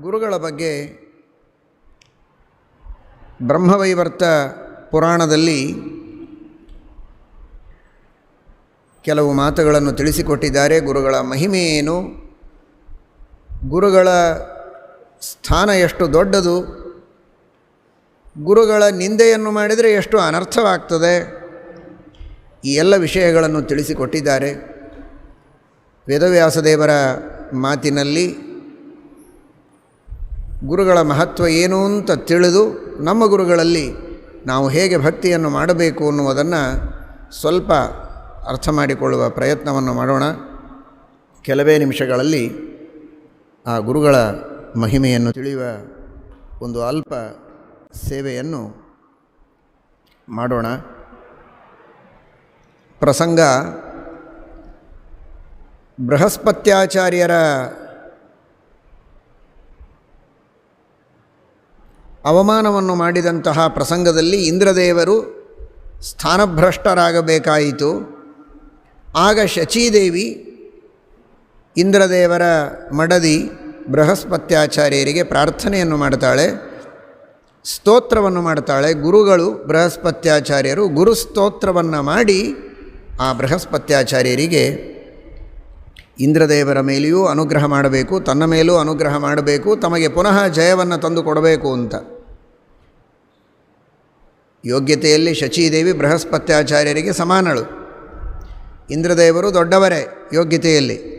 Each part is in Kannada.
ಗುರುಗಳ ಬಗ್ಗೆ ಬ್ರಹ್ಮವೈವರ್ತ ಪುರಾಣದಲ್ಲಿ ಕೆಲವು ಮಾತುಗಳನ್ನು ತಿಳಿಸಿಕೊಟ್ಟಿದ್ದಾರೆ. ಗುರುಗಳ ಮಹಿಮೆ ಏನು? ಗುರುಗಳ ಸ್ಥಾನ ಎಷ್ಟು ದೊಡ್ಡದು? ಗುರುಗಳ ನಿಂದೆಯನ್ನು ಮಾಡಿದರೆ ಎಷ್ಟು ಅನರ್ಥವಾಗ್ತದೆ? ಈ ಎಲ್ಲ ವಿಷಯಗಳನ್ನು ತಿಳಿಸಿಕೊಟ್ಟಿದ್ದಾರೆ. ವೇದವ್ಯಾಸದೇವರ ಮಾತಿನಲ್ಲಿ ಗುರುಗಳ ಮಹತ್ವ ಏನು ಅಂತ ತಿಳಿದು ನಮ್ಮ ಗುರುಗಳಲ್ಲಿ ನಾವು ಹೇಗೆ ಭಕ್ತಿಯನ್ನು ಮಾಡಬೇಕು ಅನ್ನುವುದನ್ನು ಸ್ವಲ್ಪ ಅರ್ಥ ಮಾಡಿಕೊಳ್ಳುವ ಪ್ರಯತ್ನವನ್ನು ಮಾಡೋಣ. ಕೆಲವೇ ನಿಮಿಷಗಳಲ್ಲಿ ಆ ಗುರುಗಳ ಮಹಿಮೆಯನ್ನು ತಿಳಿಯುವ ಒಂದು ಅಲ್ಪ ಸೇವೆಯನ್ನು ಮಾಡೋಣ. ಪ್ರಸಂಗ ಬೃಹಸ್ಪತ್ಯಾಚಾರ್ಯರ ಅವಮಾನವನ್ನು ಮಾಡಿದಂತಹ ಪ್ರಸಂಗದಲ್ಲಿ ಇಂದ್ರದೇವರು ಸ್ಥಾನಭ್ರಷ್ಟರಾಗಬೇಕಾಯಿತು. ಆಗ ಶಚೀದೇವಿ ಇಂದ್ರದೇವರ ಮಡದಿ ಬೃಹಸ್ಪತ್ಯಾಚಾರ್ಯರಿಗೆ ಪ್ರಾರ್ಥನೆಯನ್ನು ಮಾಡ್ತಾಳೆ, ಸ್ತೋತ್ರವನ್ನು ಮಾಡ್ತಾಳೆ. ಗುರುಗಳು ಬೃಹಸ್ಪತ್ಯಾಚಾರ್ಯರು ಗುರು ಸ್ತೋತ್ರವನ್ನು ಮಾಡಿ ಆ ಬೃಹಸ್ಪತ್ಯಾಚಾರ್ಯರಿಗೆ ಇಂದ್ರದೇವರ ಮೇಲೆಯೂ ಅನುಗ್ರಹ ಮಾಡಬೇಕು, ತನ್ನ ಮೇಲೂ ಅನುಗ್ರಹ ಮಾಡಬೇಕು, ತಮಗೆ ಪುನಃ ಜಯವನ್ನು ತಂದು ಕೊಡಬೇಕು ಅಂತ. ಯೋಗ್ಯತೆಯಲ್ಲಿ ಶಚೀದೇವಿ ಬೃಹಸ್ಪತ್ಯಾಚಾರ್ಯರಿಗೆ ಸಮಾನಳು. ಇಂದ್ರದೇವರು ದೊಡ್ಡವರೇ ಯೋಗ್ಯತೆಯಲ್ಲಿ.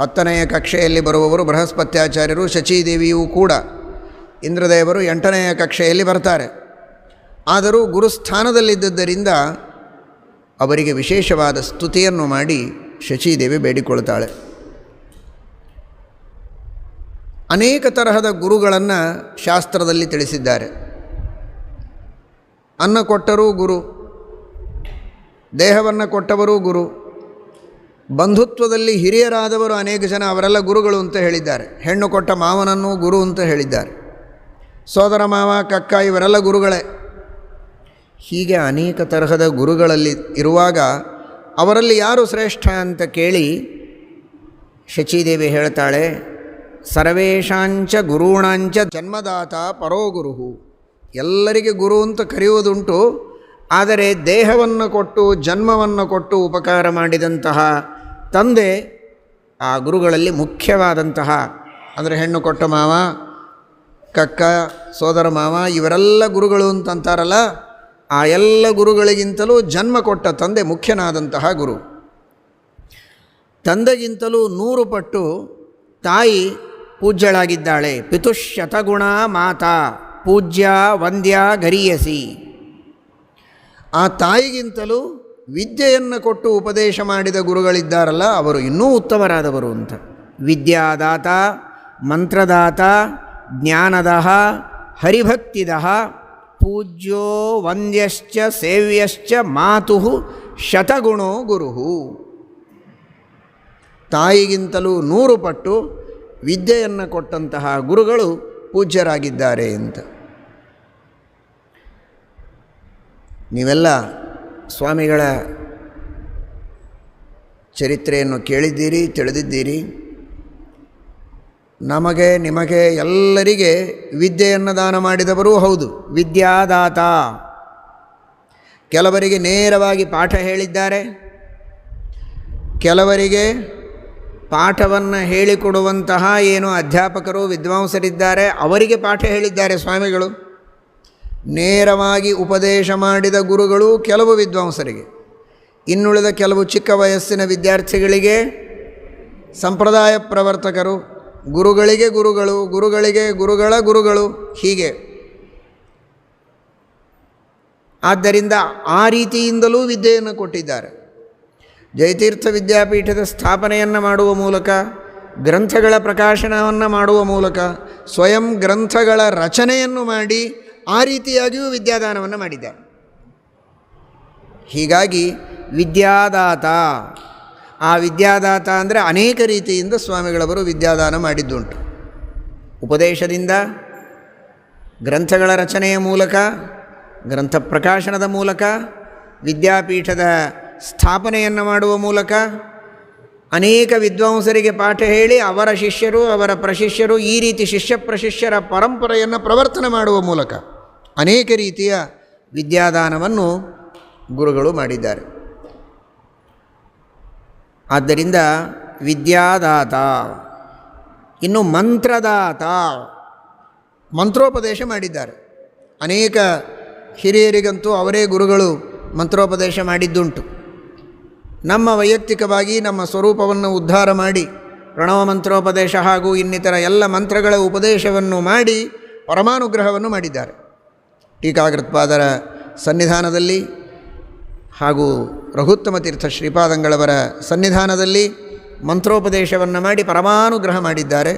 ಹತ್ತನೆಯ ಕಕ್ಷೆಯಲ್ಲಿ ಬರುವವರು ಬೃಹಸ್ಪತ್ಯಾಚಾರ್ಯರು, ಶಚೀದೇವಿಯೂ ಕೂಡ. ಇಂದ್ರದೇವರು ಎಂಟನೆಯ ಕಕ್ಷೆಯಲ್ಲಿ ಬರ್ತಾರೆ. ಆದರೂ ಗುರುಸ್ಥಾನದಲ್ಲಿದ್ದುದರಿಂದ ಅವರಿಗೆ ವಿಶೇಷವಾದ ಸ್ತುತಿಯನ್ನು ಮಾಡಿ ಶಚೀದೇವಿ ಬೇಡಿಕೊಳ್ತಾಳೆ ಅನೇಕ ತರಹದ ಗುರುಗಳನ್ನು ಶಾಸ್ತ್ರದಲ್ಲಿ ತಿಳಿಸಿದ್ದಾರೆ. ಅನ್ನ ಕೊಟ್ಟರೂ ಗುರು, ದೇಹವನ್ನು ಕೊಟ್ಟವರೂ ಗುರು, ಬಂಧುತ್ವದಲ್ಲಿ ಹಿರಿಯರಾದವರು ಅನೇಕ ಜನ ಅವರೆಲ್ಲ ಗುರುಗಳು ಅಂತ ಹೇಳಿದ್ದಾರೆ. ಹೆಣ್ಣು ಕೊಟ್ಟ ಮಾವನನ್ನು ಗುರು ಅಂತ ಹೇಳಿದ್ದಾರೆ. ಸೋದರ ಮಾವ, ಕಕ್ಕ ಇವರೆಲ್ಲ ಗುರುಗಳೇ. ಹೀಗೆ ಅನೇಕ ತರಹದ ಗುರುಗಳಲ್ಲಿ ಇರುವಾಗ ಅವರಲ್ಲಿ ಯಾರು ಶ್ರೇಷ್ಠ ಅಂತ ಕೇಳಿ ಶಚಿದೇವಿ ಹೇಳ್ತಾಳೆ ಸರ್ವೇಶಾಂಚ ಗುರುಣಾಂಚ ಜನ್ಮದಾತ ಪರೋ ಗುರು ಎಲ್ಲರಿಗೆ ಗುರು ಅಂತ ಕರೆಯುವುದುಂಟು, ಆದರೆ ದೇಹವನ್ನು ಕೊಟ್ಟು, ಜನ್ಮವನ್ನು ಕೊಟ್ಟು ಉಪಕಾರ ಮಾಡಿದಂತಹ ತಂದೆ ಆ ಗುರುಗಳಲ್ಲಿ ಮುಖ್ಯವಾದಂತಹ. ಅಂದರೆ ಹೆಣ್ಣು ಕೊಟ್ಟ ಮಾವ, ಕಕ್ಕ, ಸೋದರ ಮಾವ, ಇವರೆಲ್ಲ ಗುರುಗಳು ಅಂತಂತಾರಲ್ಲ, ಆ ಎಲ್ಲ ಗುರುಗಳಿಗಿಂತಲೂ ಜನ್ಮ ಕೊಟ್ಟ ತಂದೆ ಮುಖ್ಯನಾದಂತಹ ಗುರು. ತಂದೆಗಿಂತಲೂ ನೂರು ಪಟ್ಟು ತಾಯಿ ಪೂಜ್ಯಳಾಗಿದ್ದಾಳೆ. ಪಿತುಶತಗುಣ ಮಾತಾ. ಪೂಜ್ಯ ವಂದ್ಯ ಗರಿಯಸಿ. ಆ ತಾಯಿಗಿಂತಲೂ ವಿದ್ಯೆಯನ್ನು ಕೊಟ್ಟು ಉಪದೇಶ ಮಾಡಿದ ಗುರುಗಳಿದ್ದಾರಲ್ಲ, ಅವರು ಇನ್ನೂ ಉತ್ತಮರಾದವರು ಅಂತ. ವಿದ್ಯಾದಾತ, ಮಂತ್ರದಾತ ಜ್ಞಾನದ ಹರಿಭಕ್ತಿದ ಪೂಜ್ಯೋ ವಂದ್ಯಶ್ಚ ಸೇವ್ಯಶ್ಚ ಮಾತು ಶತಗುಣೋ ಗುರು ತಾಯಿಗಿಂತಲೂ ನೂರು ಪಟ್ಟು ವಿದ್ಯೆಯನ್ನು ಕೊಟ್ಟಂತಹ ಗುರುಗಳು ಪೂಜ್ಯರಾಗಿದ್ದಾರೆ ಅಂತ. ನೀವೆಲ್ಲ ಸ್ವಾಮಿಗಳ ಚರಿತ್ರೆಯನ್ನು ಕೇಳಿದ್ದೀರಿ, ತಿಳಿದಿದ್ದೀರಿ. ನಮಗೆ, ನಿಮಗೆ ಎಲ್ಲರಿಗೆ ವಿದ್ಯೆಯನ್ನು ದಾನ ಮಾಡಿದವರೂ ಹೌದು, ವಿದ್ಯಾದಾತ. ಕೆಲವರಿಗೆ ನೇರವಾಗಿ ಪಾಠ ಹೇಳಿದ್ದಾರೆ, ಕೆಲವರಿಗೆ ಪಾಠವನ್ನು ಹೇಳಿಕೊಡುವಂತಹ ಏನು ಅಧ್ಯಾಪಕರು, ವಿದ್ವಾಂಸರಿದ್ದಾರೆ, ಅವರಿಗೆ ಪಾಠ ಹೇಳಿದ್ದಾರೆ ಸ್ವಾಮಿಗಳು. ನೇರವಾಗಿ ಉಪದೇಶ ಮಾಡಿದ ಗುರುಗಳು ಕೆಲವು ವಿದ್ವಾಂಸರಿಗೆ. ಇನ್ನುಳಿದ ಕೆಲವು ಚಿಕ್ಕ ವಯಸ್ಸಿನ ವಿದ್ಯಾರ್ಥಿಗಳಿಗೆ, ಸಂಪ್ರದಾಯ ಪ್ರವರ್ತಕರು, ಗುರುಗಳಿಗೆ ಗುರುಗಳು, ಗುರುಗಳಿಗೆ ಗುರುಗಳ ಗುರುಗಳು, ಹೀಗೆ. ಆದ್ದರಿಂದ ಆ ರೀತಿಯಿಂದಲೂ ವಿದ್ಯೆಯನ್ನು ಕೊಟ್ಟಿದ್ದಾರೆ. ಜಯತೀರ್ಥ ವಿದ್ಯಾಪೀಠದ ಸ್ಥಾಪನೆಯನ್ನು ಮಾಡುವ ಮೂಲಕ, ಗ್ರಂಥಗಳ ಪ್ರಕಾಶನವನ್ನು ಮಾಡುವ ಮೂಲಕ, ಸ್ವಯಂ ಗ್ರಂಥಗಳ ರಚನೆಯನ್ನು ಮಾಡಿ ಆ ರೀತಿಯಾಗಿಯೂ ವಿದ್ಯಾದಾನವನ್ನು ಮಾಡಿದ್ದಾರೆ. ಹೀಗಾಗಿ ವಿದ್ಯಾದಾತ, ಆ ವಿದ್ಯಾದಾತ ಅಂದರೆ ಅನೇಕ ರೀತಿಯಿಂದ ಸ್ವಾಮಿಗಳವರು ವಿದ್ಯಾದಾನ ಮಾಡಿದ್ದುಂಟು. ಉಪದೇಶದಿಂದ, ಗ್ರಂಥಗಳ ರಚನೆಯ ಮೂಲಕ, ಗ್ರಂಥ ಪ್ರಕಾಶನದ ಮೂಲಕ, ವಿದ್ಯಾಪೀಠದ ಸ್ಥಾಪನೆಯನ್ನು ಮಾಡುವ ಮೂಲಕ ಅನೇಕ ವಿದ್ವಾಂಸರಿಗೆ ಪಾಠ ಹೇಳಿ ಅವರ ಶಿಷ್ಯರು, ಅವರ ಪ್ರಶಿಷ್ಯರು ಈ ರೀತಿ ಶಿಷ್ಯ ಪ್ರಶಿಷ್ಯರ ಪರಂಪರೆಯನ್ನು ಪ್ರವರ್ತನೆ ಮಾಡುವ ಮೂಲಕ ಅನೇಕ ರೀತಿಯ ವಿದ್ಯಾದಾನವನ್ನು ಗುರುಗಳು ಮಾಡಿದ್ದಾರೆ. ಆದ್ದರಿಂದ ವಿದ್ಯಾದಾತ, ಇನ್ನು ಮಂತ್ರದಾತ ಮಂತ್ರೋಪದೇಶ ಮಾಡಿದ್ದಾರೆ. ಅನೇಕ ಹಿರಿಯರಿಗಂತೂ ಅವರೇ ಗುರುಗಳು ಮಂತ್ರೋಪದೇಶ ಮಾಡಿದ್ದುಂಟು. ನಮ್ಮ ವೈಯಕ್ತಿಕವಾಗಿ ನಮ್ಮ ಸ್ವರೂಪವನ್ನು ಉದ್ಧಾರ ಮಾಡಿ, ಪ್ರಣವ ಮಂತ್ರೋಪದೇಶ ಹಾಗೂ ಇನ್ನಿತರ ಎಲ್ಲ ಮಂತ್ರಗಳ ಉಪದೇಶವನ್ನು ಮಾಡಿ, ಪರಮಾನುಗ್ರಹವನ್ನು ಮಾಡಿದ್ದಾರೆ. ಟೀಕಾಕೃತ್ಪಾದರ ಸನ್ನಿಧಾನದಲ್ಲಿ ಹಾಗೂ ರಘುತ್ತಮ ತೀರ್ಥ ಶ್ರೀಪಾದಂಗಳವರ ಸನ್ನಿಧಾನದಲ್ಲಿ ಮಂತ್ರೋಪದೇಶವನ್ನು ಮಾಡಿ ಪರಮಾನುಗ್ರಹ ಮಾಡಿದ್ದಾರೆ.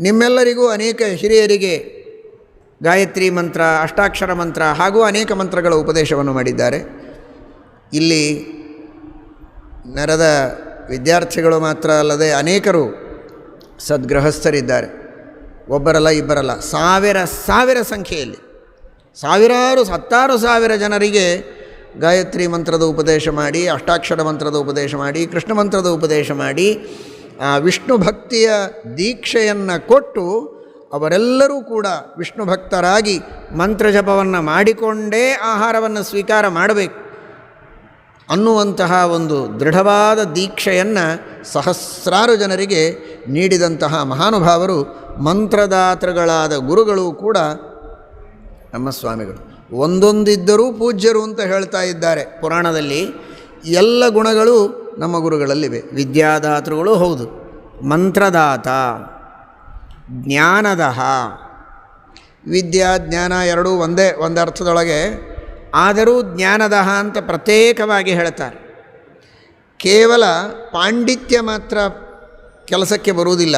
ನಿಮ್ಮೆಲ್ಲರಿಗೂ ಅನೇಕ ಹಿರಿಯರಿಗೆ ಗಾಯತ್ರಿ ಮಂತ್ರ, ಅಷ್ಟಾಕ್ಷರ ಮಂತ್ರ ಹಾಗೂ ಅನೇಕ ಮಂತ್ರಗಳ ಉಪದೇಶವನ್ನು ಮಾಡಿದ್ದಾರೆ. ಇಲ್ಲಿ ನರದ ವಿದ್ಯಾರ್ಥಿಗಳು ಮಾತ್ರ ಅಲ್ಲದೆ ಅನೇಕರು ಸದ್ಗೃಹಸ್ಥರಿದ್ದಾರೆ. ಒಬ್ಬರಲ್ಲ, ಇಬ್ಬರಲ್ಲ, ಸಾವಿರ ಸಾವಿರ ಸಂಖ್ಯೆಯಲ್ಲಿ. ಸಾವಿರಾರು ಹತ್ತಾರು ಸಾವಿರ ಜನರಿಗೆ ಗಾಯತ್ರಿ ಮಂತ್ರದ ಉಪದೇಶ ಮಾಡಿ, ಅಷ್ಟಾಕ್ಷರ ಮಂತ್ರದ ಉಪದೇಶ ಮಾಡಿ, ಕೃಷ್ಣ ಮಂತ್ರದ ಉಪದೇಶ ಮಾಡಿ, ಆ ವಿಷ್ಣು ಭಕ್ತಿಯ ದೀಕ್ಷೆಯನ್ನು ಕೊಟ್ಟು ಅವರೆಲ್ಲರೂ ಕೂಡ ವಿಷ್ಣು ಭಕ್ತರಾಗಿ ಮಂತ್ರ ಜಪವನ್ನು ಮಾಡಿಕೊಂಡೇ ಆಹಾರವನ್ನು ಸ್ವೀಕಾರ ಮಾಡಬೇಕು. ಅನ್ನುವಂತಹ ಒಂದು ದೃಢವಾದ ದೀಕ್ಷೆಯನ್ನು ಸಹಸ್ರಾರು ಜನರಿಗೆ ನೀಡಿದಂತಹ ಮಹಾನುಭಾವರು, ಮಂತ್ರದಾತೃಗಳಾದ ಗುರುಗಳು ಕೂಡ ನಮ್ಮ ಸ್ವಾಮಿಗಳು. ಒಂದೊಂದಿದ್ದರೂ ಪೂಜ್ಯರು ಅಂತ ಹೇಳ್ತಾ ಇದ್ದಾರೆ. ಪುರಾಣದಲ್ಲಿ ಎಲ್ಲ ಗುಣಗಳು ನಮ್ಮ ಗುರುಗಳಲ್ಲಿವೆ. ವಿದ್ಯಾದಾತೃಗಳು ಹೌದು. ಮಂತ್ರದಾತ, ಜ್ಞಾನದಹ. ವಿದ್ಯಾ, ಜ್ಞಾನ ಎರಡೂ ಒಂದೇ, ಒಂದು ಅರ್ಥದೊಳಗೆ ಆದರೂ ಜ್ಞಾನದಹ ಅಂತ ಪ್ರತ್ಯೇಕವಾಗಿ ಹೇಳ್ತಾರೆ. ಕೇವಲ ಪಾಂಡಿತ್ಯ ಮಾತ್ರ ಕೆಲಸಕ್ಕೆ ಬರುವುದಿಲ್ಲ.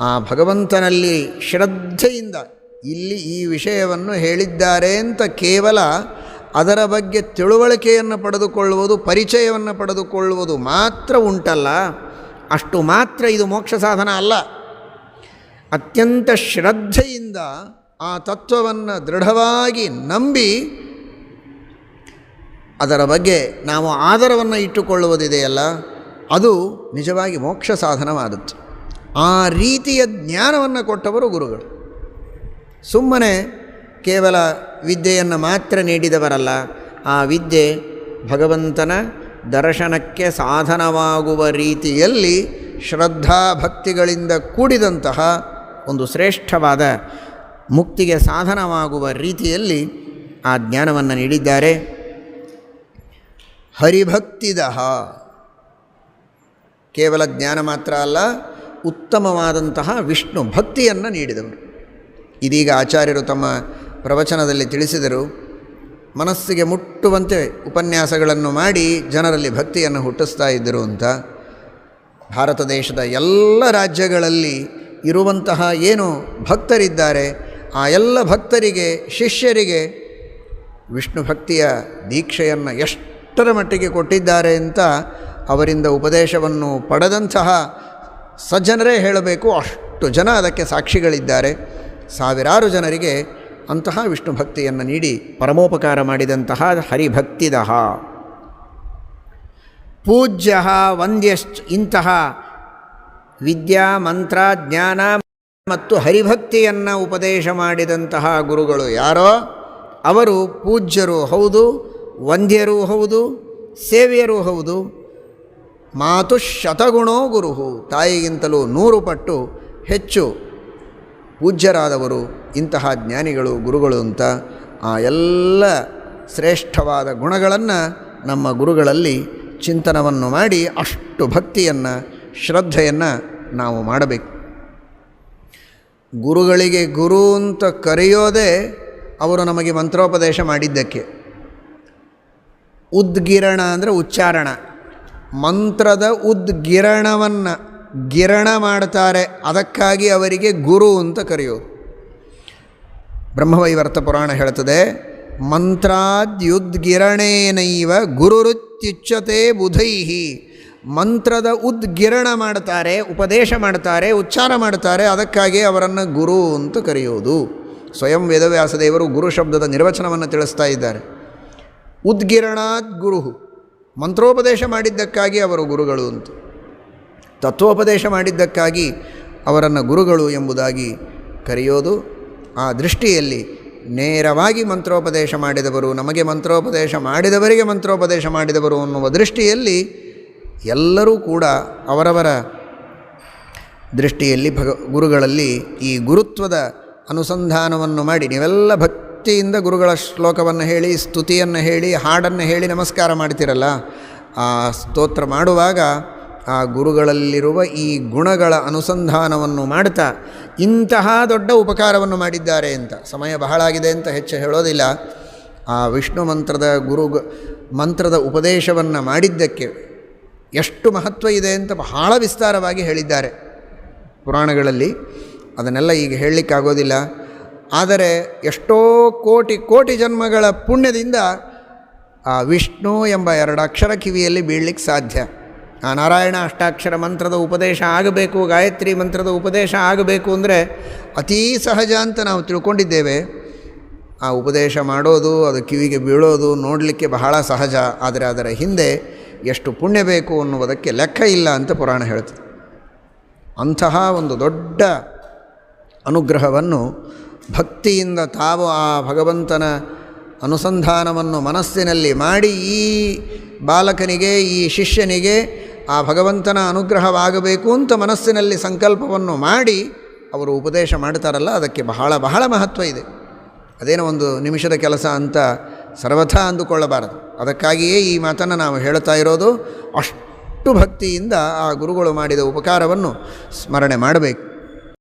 ಆ ಭಗವಂತನಲ್ಲಿ ಶ್ರದ್ಧೆಯಿಂದ ಇಲ್ಲಿ ಈ ವಿಷಯವನ್ನು ಹೇಳಿದ್ದಾರೆ ಅಂತ ಕೇವಲ ಅದರ ಬಗ್ಗೆ ತಿಳುವಳಿಕೆಯನ್ನು ಪಡೆದುಕೊಳ್ಳುವುದು, ಪರಿಚಯವನ್ನು ಪಡೆದುಕೊಳ್ಳುವುದು ಮಾತ್ರ ಉಂಟಲ್ಲ. ಅಷ್ಟು ಮಾತ್ರ ಇದು ಮೋಕ್ಷ ಸಾಧನ ಅಲ್ಲ. ಅತ್ಯಂತ ಶ್ರದ್ಧೆಯಿಂದ ಆ ತತ್ವವನ್ನು ದೃಢವಾಗಿ ನಂಬಿ ಅದರ ಬಗ್ಗೆ ನಾವು ಆಧಾರವನ್ನು ಇಟ್ಟುಕೊಳ್ಳುವುದಿದೆಯಲ್ಲ ಅದು ನಿಜವಾಗಿ ಮೋಕ್ಷ ಸಾಧನವಾದದ್ದು. ಆ ರೀತಿಯ ಜ್ಞಾನವನ್ನು ಕೊಟ್ಟವರು ಗುರುಗಳು. ಸುಮ್ಮನೆ ಕೇವಲ ವಿದ್ಯೆಯನ್ನು ಮಾತ್ರ ನೀಡಿದವರಲ್ಲ, ಆ ವಿದ್ಯೆ ಭಗವಂತನ ದರ್ಶನಕ್ಕೆ ಸಾಧನವಾಗುವ ರೀತಿಯಲ್ಲಿ ಶ್ರದ್ಧಾಭಕ್ತಿಗಳಿಂದ ಕೂಡಿದಂತಹ ಒಂದು ಶ್ರೇಷ್ಠವಾದ ಮುಕ್ತಿಗೆ ಸಾಧನವಾಗುವ ರೀತಿಯಲ್ಲಿ ಆ ಜ್ಞಾನವನ್ನು ನೀಡಿದ್ದಾರೆ. ಹರಿಭಕ್ತಿದಹ ಕೇವಲ ಜ್ಞಾನ ಮಾತ್ರ ಅಲ್ಲ, ಉತ್ತಮವಾದಂತಹ ವಿಷ್ಣು ಭಕ್ತಿಯನ್ನು ನೀಡಿದವರು. ಇದೀಗ ಆಚಾರ್ಯರು ತಮ್ಮ ಪ್ರವಚನದಲ್ಲಿ ತಿಳಿಸಿದರು, ಮನಸ್ಸಿಗೆ ಮುಟ್ಟುವಂತೆ ಉಪನ್ಯಾಸಗಳನ್ನು ಮಾಡಿ ಜನರಲ್ಲಿ ಭಕ್ತಿಯನ್ನು ಹುಟ್ಟಿಸ್ತಾ ಇದ್ದರು ಅಂತ. ಭಾರತ ದೇಶದ ಎಲ್ಲ ರಾಜ್ಯಗಳಲ್ಲಿ ಇರುವಂತಹ ಏನು ಭಕ್ತರಿದ್ದಾರೆ, ಆ ಎಲ್ಲ ಭಕ್ತರಿಗೆ, ಶಿಷ್ಯರಿಗೆ ವಿಷ್ಣು ಭಕ್ತಿಯ ದೀಕ್ಷೆಯನ್ನು ಎಷ್ಟರ ಮಟ್ಟಿಗೆ ಕೊಟ್ಟಿದ್ದಾರೆ ಅಂತ ಅವರಿಂದ ಉಪದೇಶವನ್ನು ಪಡೆದಂತಹ ಸಜ್ಜನರೇ ಹೇಳಬೇಕು. ಅಷ್ಟು ಜನ ಅದಕ್ಕೆ ಸಾಕ್ಷಿಗಳಿದ್ದಾರೆ. ಸಾವಿರಾರು ಜನರಿಗೆ ಅಂತಹ ವಿಷ್ಣು ಭಕ್ತಿಯನ್ನು ನೀಡಿ ಪರಮೋಪಕಾರ ಮಾಡಿದಂತಹ ಹರಿಭಕ್ತಿದಹ. ಪೂಜ್ಯ ವಂದ್ಯಶ್ಚ ಇಂತಹ ವಿದ್ಯಾ, ಮಂತ್ರ, ಜ್ಞಾನ ಮತ್ತು ಹರಿಭಕ್ತಿಯನ್ನು ಉಪದೇಶ ಮಾಡಿದಂತಹ ಗುರುಗಳು ಯಾರೋ? ಅವರು ಪೂಜ್ಯರು ಹೌದು, ವಂದ್ಯರೂ ಹೌದು, ಸೇವೆಯರೂ ಹೌದು. ಮಾತು ಶತಗುಣೋ ಗುರುಹು. ತಾಯಿಗಿಂತಲೂ ನೂರು ಪಟ್ಟು ಹೆಚ್ಚು ಪೂಜ್ಯರಾದವರು ಇಂತಹ ಜ್ಞಾನಿಗಳು, ಗುರುಗಳು ಅಂತ ಆ ಎಲ್ಲ ಶ್ರೇಷ್ಠವಾದ ಗುಣಗಳನ್ನು ನಮ್ಮ ಗುರುಗಳಲ್ಲಿ ಚಿಂತನವನ್ನು ಮಾಡಿ ಅಷ್ಟು ಭಕ್ತಿಯನ್ನು, ಶ್ರದ್ಧೆಯನ್ನು ನಾವು ಮಾಡಬೇಕು. ಗುರುಗಳಿಗೆ ಗುರು ಅಂತ ಕರೆಯೋದೇ ಅವರು ನಮಗೆ ಮಂತ್ರೋಪದೇಶ ಮಾಡಿದ್ದಕ್ಕೆ. ಉದ್ಗಿರಣ ಅಂದರೆ ಉಚ್ಚಾರಣ. ಮಂತ್ರದ ಉದ್ಗಿರಣವನ್ನು ಗಿರಣ ಮಾಡ್ತಾರೆ. ಅದಕ್ಕಾಗಿ ಅವರಿಗೆ ಗುರು ಅಂತ ಕರೆಯೋದು ಬ್ರಹ್ಮವೈವರ್ತ ಪುರಾಣ ಹೇಳ್ತದೆ ಮಂತ್ರಾದ್ಯುದ್ಗಿರಣೇನೈವ ಗುರುರುತ್ಯುಚ್ಯತೆ ಬುಧೈಹಿ. ಮಂತ್ರದ ಉದ್ಗಿರಣ ಮಾಡ್ತಾರೆ, ಉಪದೇಶ ಮಾಡ್ತಾರೆ, ಉಚ್ಚಾರ ಮಾಡ್ತಾರೆ, ಅದಕ್ಕಾಗಿ ಅವರನ್ನು ಗುರು ಅಂತ ಕರೆಯೋದು. ಸ್ವಯಂ ವೇದವ್ಯಾಸದೇವರು ಗುರು ಶಬ್ದದ ನಿರ್ವಚನವನ್ನು ತಿಳಿಸ್ತಾ ಇದ್ದಾರೆ. ಉದ್ಗಿರಣಾದ್ ಗುರು ಮಂತ್ರೋಪದೇಶ ಮಾಡಿದ್ದಕ್ಕಾಗಿ ಅವರು ಗುರುಗಳು ಅಂತ. ತತ್ವೋಪದೇಶ ಮಾಡಿದ್ದಕ್ಕಾಗಿ ಅವರನ್ನು ಗುರುಗಳು ಎಂಬುದಾಗಿ ಕರೆಯೋದು, ಆ ದೃಷ್ಟಿಯಲ್ಲಿ ನೇರವಾಗಿ ಮಂತ್ರೋಪದೇಶ ಮಾಡಿದವರು ನಮಗೆ ಮಂತ್ರೋಪದೇಶ ಮಾಡಿದವರಿಗೆ ಮಂತ್ರೋಪದೇಶ ಮಾಡಿದವರು ಅನ್ನುವ ದೃಷ್ಟಿಯಲ್ಲಿ ಎಲ್ಲರೂ ಕೂಡ ಅವರವರ ದೃಷ್ಟಿಯಲ್ಲಿ ಭಗ ಗುರುಗಳಲ್ಲಿ ಈ ಗುರುತ್ವದ ಅನುಸಂಧಾನವನ್ನು ಮಾಡಿ, ನೀವೆಲ್ಲ ಭಕ್ತಿಯಿಂದ ಗುರುಗಳ ಶ್ಲೋಕವನ್ನು ಹೇಳಿ, ಸ್ತುತಿಯನ್ನು ಹೇಳಿ, ಹಾಡನ್ನು ಹೇಳಿ ನಮಸ್ಕಾರ ಮಾಡ್ತಿರಲ್ಲ, ಆ ಸ್ತೋತ್ರ ಮಾಡುವಾಗ ಆ ಗುರುಗಳಲ್ಲಿರುವ ಈ ಗುಣಗಳ ಅನುಸಂಧಾನವನ್ನು ಮಾಡ್ತಾ ಇಂತಹ ದೊಡ್ಡ ಉಪಕಾರವನ್ನು ಮಾಡಿದ್ದಾರೆ ಅಂತ. ಸಮಯ ಬಹಳ ಆಗಿದೆ ಅಂತ ಹೆಚ್ಚು ಹೇಳೋದಿಲ್ಲ. ಆ ವಿಷ್ಣು ಮಂತ್ರದ ಗುರು ಮಂತ್ರದ ಉಪದೇಶವನ್ನು ಮಾಡಿದ್ದಕ್ಕೆ ಎಷ್ಟು ಮಹತ್ವ ಇದೆ ಅಂತ ಬಹಳ ವಿಸ್ತಾರವಾಗಿ ಹೇಳಿದ್ದಾರೆ ಪುರಾಣಗಳಲ್ಲಿ. ಅದನ್ನೆಲ್ಲ ಈಗ ಹೇಳಲಿಕ್ಕಾಗೋದಿಲ್ಲ. ಆದರೆ ಎಷ್ಟೋ ಕೋಟಿ ಕೋಟಿ ಜನ್ಮಗಳ ಪುಣ್ಯದಿಂದ ಆ ವಿಷ್ಣು ಎಂಬ ಎರಡು ಅಕ್ಷರ ಕಿವಿಯಲ್ಲಿ ಬೀಳಲಿಕ್ಕೆ ಸಾಧ್ಯ. ಆ ನಾರಾಯಣ ಅಷ್ಟಾಕ್ಷರ ಮಂತ್ರದ ಉಪದೇಶ ಆಗಬೇಕು, ಗಾಯತ್ರಿ ಮಂತ್ರದ ಉಪದೇಶ ಆಗಬೇಕು ಅಂದರೆ ಅತೀ ಸಹಜ ಅಂತ ನಾವು ತಿಳ್ಕೊಂಡಿದ್ದೇವೆ. ಆ ಉಪದೇಶ ಮಾಡೋದು, ಅದು ಕಿವಿಗೆ ಬೀಳೋದು, ನೋಡಲಿಕ್ಕೆ ಬಹಳ ಸಹಜ. ಆದರೆ ಅದರ ಹಿಂದೆ ಎಷ್ಟು ಪುಣ್ಯ ಬೇಕು ಅನ್ನುವುದಕ್ಕೆ ಲೆಕ್ಕ ಇಲ್ಲ ಅಂತ ಪುರಾಣ ಹೇಳ್ತದೆ ಅಂತಹ ಒಂದು ದೊಡ್ಡ ಅನುಗ್ರಹವನ್ನು ಭಕ್ತಿಯಿಂದ ತಾವು ಆ ಭಗವಂತನ ಅನುಸಂಧಾನವನ್ನು ಮನಸ್ಸಿನಲ್ಲಿ ಮಾಡಿ ಈ ಬಾಲಕನಿಗೆ, ಈ ಶಿಷ್ಯನಿಗೆ ಆ ಭಗವಂತನ ಅನುಗ್ರಹವಾಗಬೇಕು ಅಂತ ಮನಸ್ಸಿನಲ್ಲಿ ಸಂಕಲ್ಪವನ್ನು ಮಾಡಿ ಅವರು ಉಪದೇಶ ಮಾಡ್ತಾರಲ್ಲ, ಅದಕ್ಕೆ ಬಹಳ ಬಹಳ ಮಹತ್ವ ಇದೆ. ಅದೇನೋ ಒಂದು ನಿಮಿಷದ ಕೆಲಸ ಅಂತ ಸರ್ವಥಾ ಅಂದುಕೊಳ್ಳಬಾರದು. ಅದಕ್ಕಾಗಿಯೇ ಈ ಮಾತನ್ನು ನಾವು ಹೇಳ್ತಾ ಇರೋದು, ಅಷ್ಟು ಭಕ್ತಿಯಿಂದ ಆ ಗುರುಗಳು ಮಾಡಿದ ಉಪಕಾರವನ್ನು ಸ್ಮರಣೆ ಮಾಡಬೇಕು.